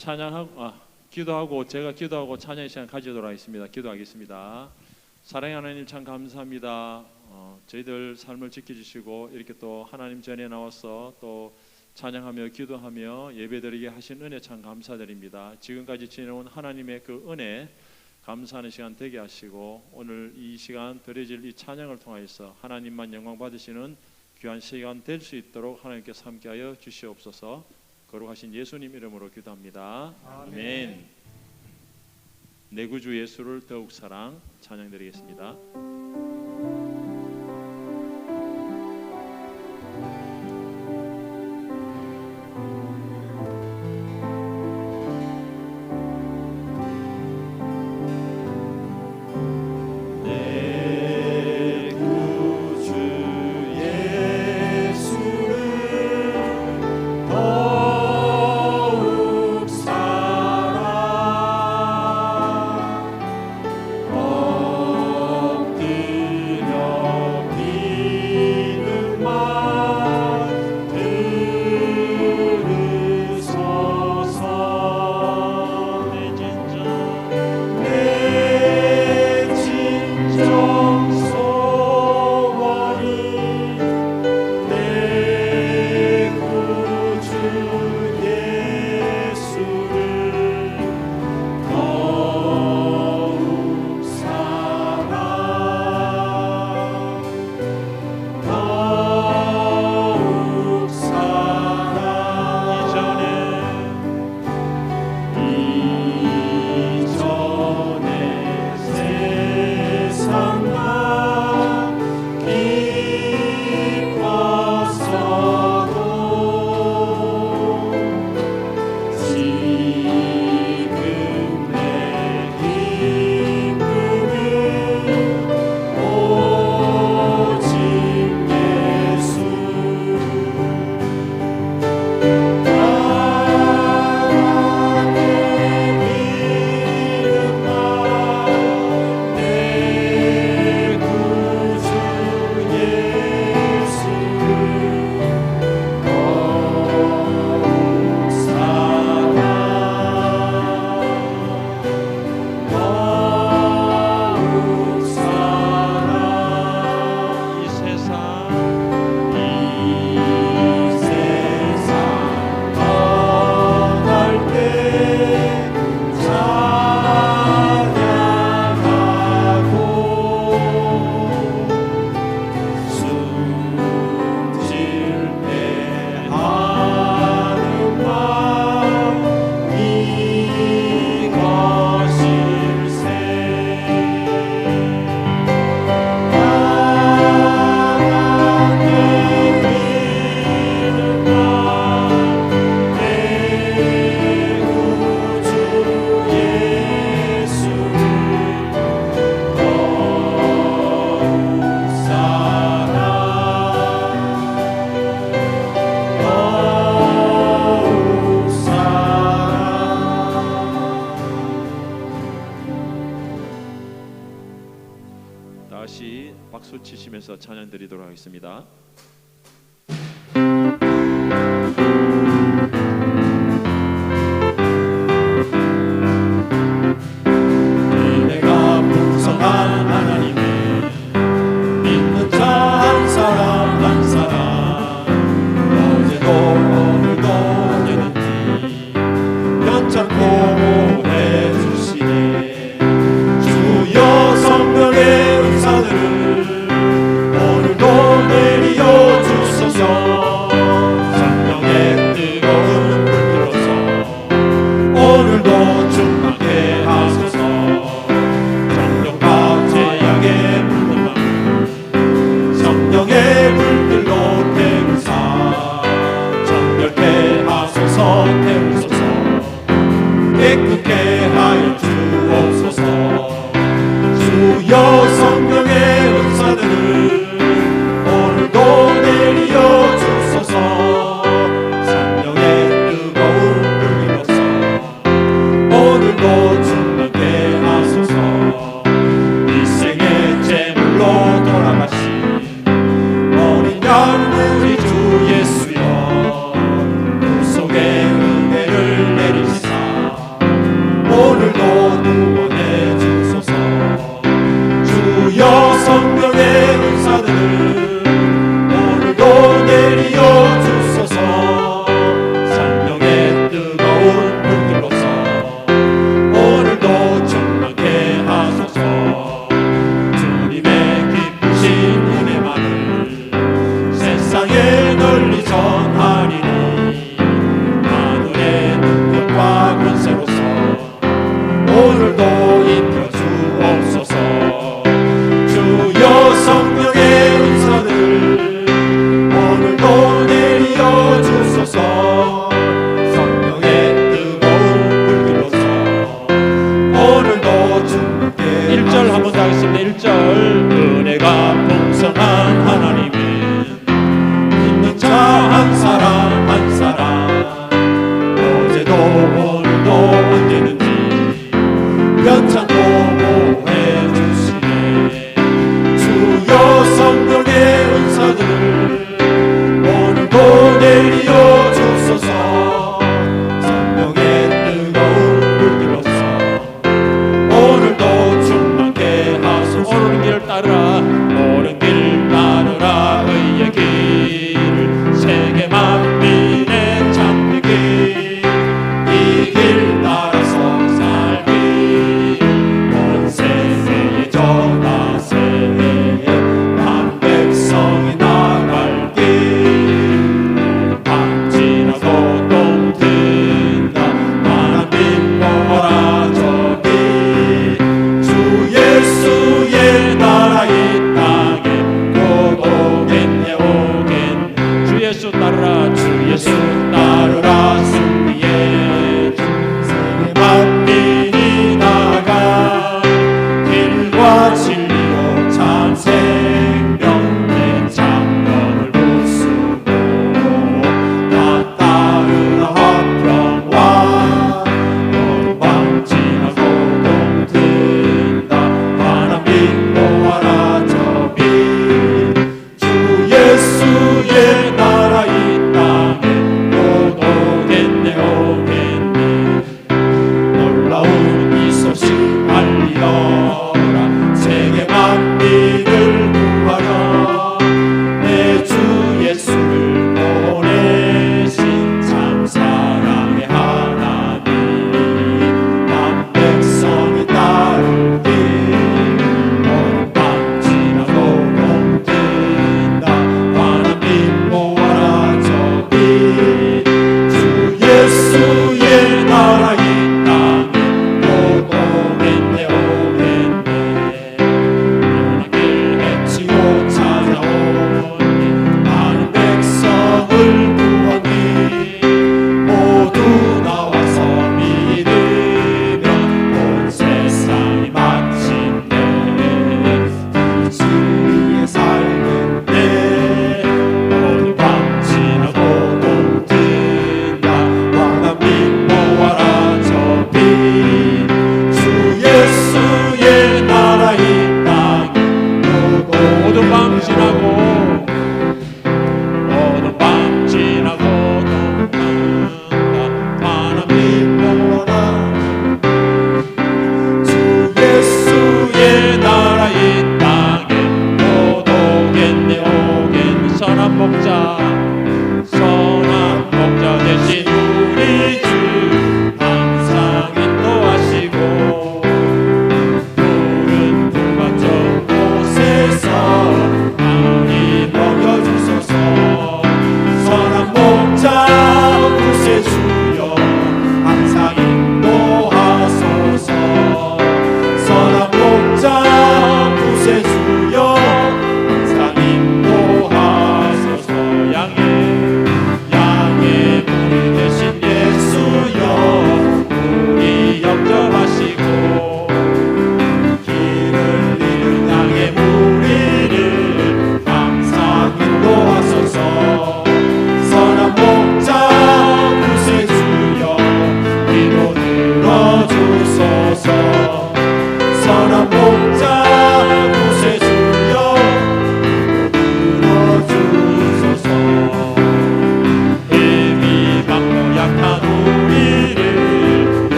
찬양하고 아, 기도하고 제가 기도하고 찬양 시간 가지도록 하겠습니다. 기도하겠습니다. 사랑의 하나님 참 감사합니다. 어, 저희들 삶을 지켜주시고 이렇게 또 하나님 전에 나와서 또 찬양하며 기도하며 예배드리게 하신 은혜 참 감사드립니다. 지금까지 지내온 하나님의 그 은혜 감사하는 시간 되게 하시고 오늘 이 시간 드려질 이 찬양을 통하여서 하나님만 영광 받으시는 귀한 시간 될 수 있도록 하나님께 함께하여 주시옵소서. 거룩하신 예수님 이름으로 기도합니다. 아멘. 내 구주 예수를 더욱 사랑 찬양드리겠습니다.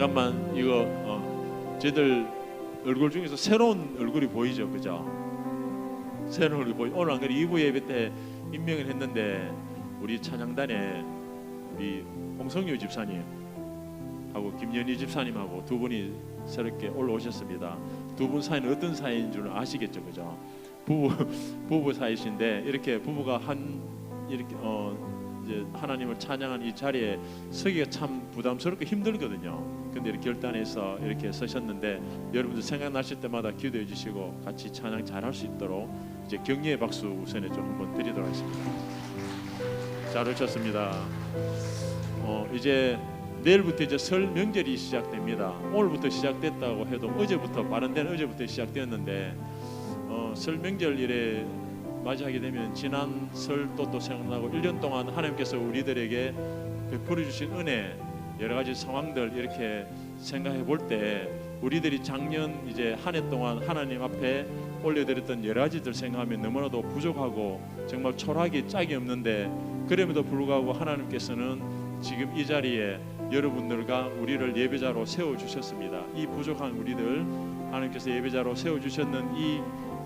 잠깐만 이거 어, 저희들 얼굴 중에서 새로운 얼굴이 보이죠, 그죠? 새로운 얼굴 보이. 오늘 안 그래 2부 예배 때 임명을 했는데 우리 찬양단에 우리 홍성유 집사님 하고 김연희 집사님하고 두 분이 새롭게 올라오셨습니다. 두 분 사이는 어떤 사이인 줄 아시겠죠, 그죠? 부부 부부 사이신데 이렇게 부부가 한 이렇게 어 이제 하나님을 찬양한 이 자리에 서기가 참 부담스럽고 힘들거든요. 근데 이렇게 결단해서 이렇게 서셨는데 여러분들 생각나실 때마다 기도해 주시고 같이 찬양 잘 할 수 있도록 이제 격려의 박수 우선에 좀 한번 드리도록 하겠습니다. 잘 오셨습니다. 어, 이제 내일부터 이제 설 명절이 시작됩니다. 오늘부터 시작됐다고 해도 어제부터 빠른 데는 어제부터 시작되었는데 어, 설 명절일에 맞이하게 되면 지난 설도 또 생각나고 1년 동안 하나님께서 우리들에게 베풀어 주신 은혜 여러 가지 상황들 이렇게 생각해 볼 때 우리들이 작년 이제 한 해 동안 하나님 앞에 올려드렸던 여러 가지들 생각하면 너무나도 부족하고 정말 초라하기 짝이 없는데 그럼에도 불구하고 하나님께서는 지금 이 자리에 여러분들과 우리를 예배자로 세워 주셨습니다. 이 부족한 우리들 하나님께서 예배자로 세워 주셨는 이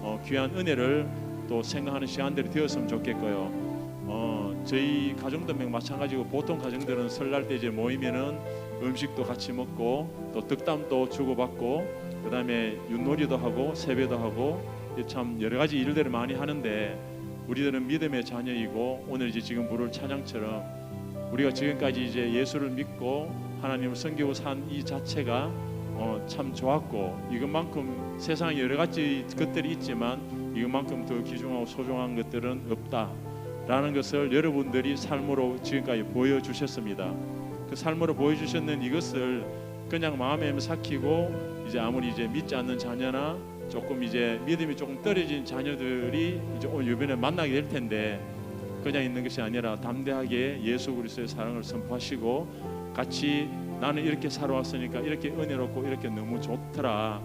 어, 귀한 은혜를 또 생각하는 시간들이 되었으면 좋겠고요. 어, 저희 가정들명 마찬가지고 보통 가정들은 설날 때 이제 모이면은 음식도 같이 먹고 또 득담도 주고받고 그다음에 윷놀이도 하고 세배도 하고 이참 여러 가지 일들을 많이 하는데 우리들은 믿음의 자녀이고 오늘 이제 지금 부를 찬양처럼 우리가 지금까지 이제 예수를 믿고 하나님을 섬기고 산 이 자체가 어, 참 좋았고 이것만큼 세상에 여러 가지 것들이 있지만 이것만큼 더 귀중하고 소중한 것들은 없다 라는 것을 여러분들이 삶으로 지금까지 보여주셨습니다. 그 삶으로 보여주셨는 이것을 그냥 마음에 삭히고 이제 아무리 이제 믿지 않는 자녀나 조금 이제 믿음이 조금 떨어진 자녀들이 이제 오늘 이번에 만나게 될 텐데 그냥 있는 것이 아니라 담대하게 예수 그리스도의 사랑을 선포하시고 같이 나는 이렇게 살아왔으니까 이렇게 은혜롭고 이렇게 너무 좋더라.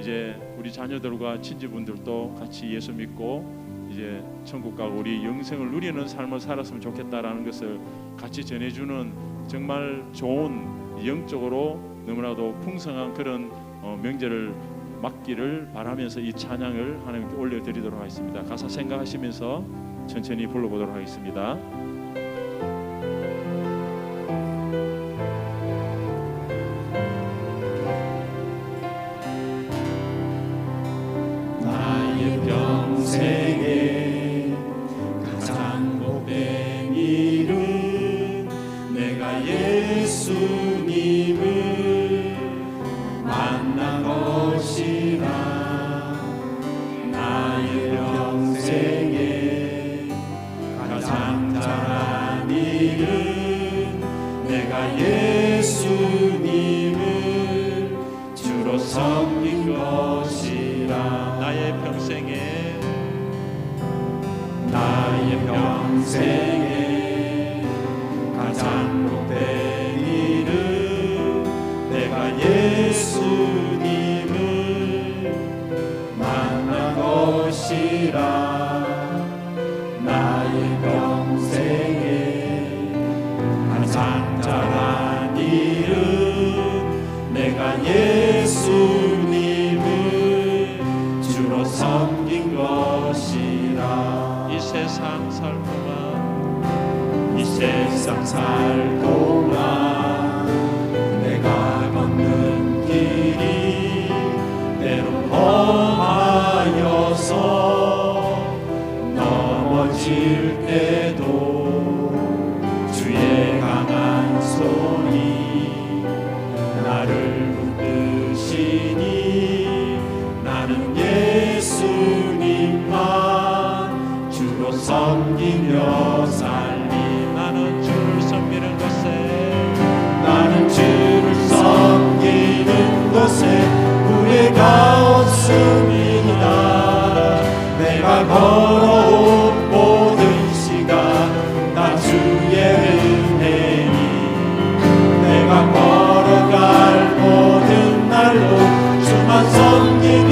이제 우리 자녀들과 친지분들도 같이 예수 믿고 이제 천국 가고 우리 영생을 누리는 삶을 살았으면 좋겠다라는 것을 같이 전해주는 정말 좋은 영적으로 너무나도 풍성한 그런 어, 명절을 맞기를 바라면서 이 찬양을 하나님께 올려드리도록 하겠습니다. 가사 생각하시면서 천천히 불러보도록 하겠습니다. 것이라 나의 평생에 가장 잘한 일은 내가 예수님을 주로 섬긴 것이라. 이 세상 살 동안 이 세상 살 예수님만 주로 섬기며 살리 나는 주를 섬기는 것에 나는 주를 섬기는 것에 후회가 없습니다. 내가 걸어온 모든 시간 다 주의 은혜니. 내가 걸어갈 모든 날로 주만 섬기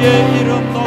주의 이름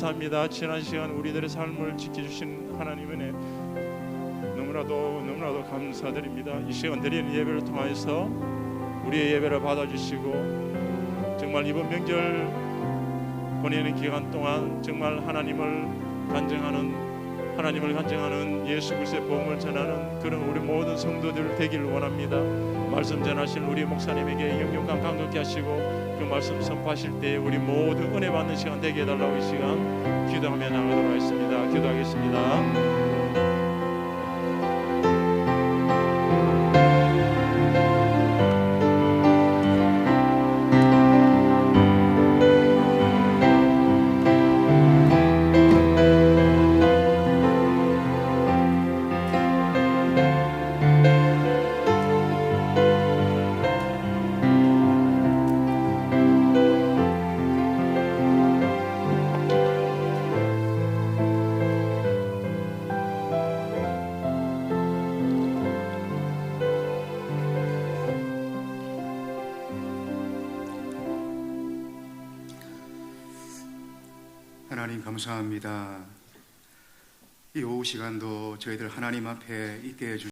감사합니다. 지난 시간 우리들의 삶을 지켜주신 하나님 은혜 너무나도 너무나도 감사드립니다. 이 시간 드리는 예배를 통하여서 우리의 예배를 받아주시고 정말 이번 명절 보내는 기간 동안 정말 하나님을 간증하는 하나님을 간증하는 예수 그리스도의 복음을 전하는 그런 우리 모든 성도들 되기를 원합니다. 말씀 전하신 우리 목사님에게 영영감 감격케 하시고 그 말씀 선포하실 때 우리 모두 은혜 받는 시간 되게 해달라고 이 시간 기도하며 나가도록 하겠습니다. 기도하겠습니다. 하나님 감사합니다. 이 오후 시간도 저희들 하나님 앞에 있게 해주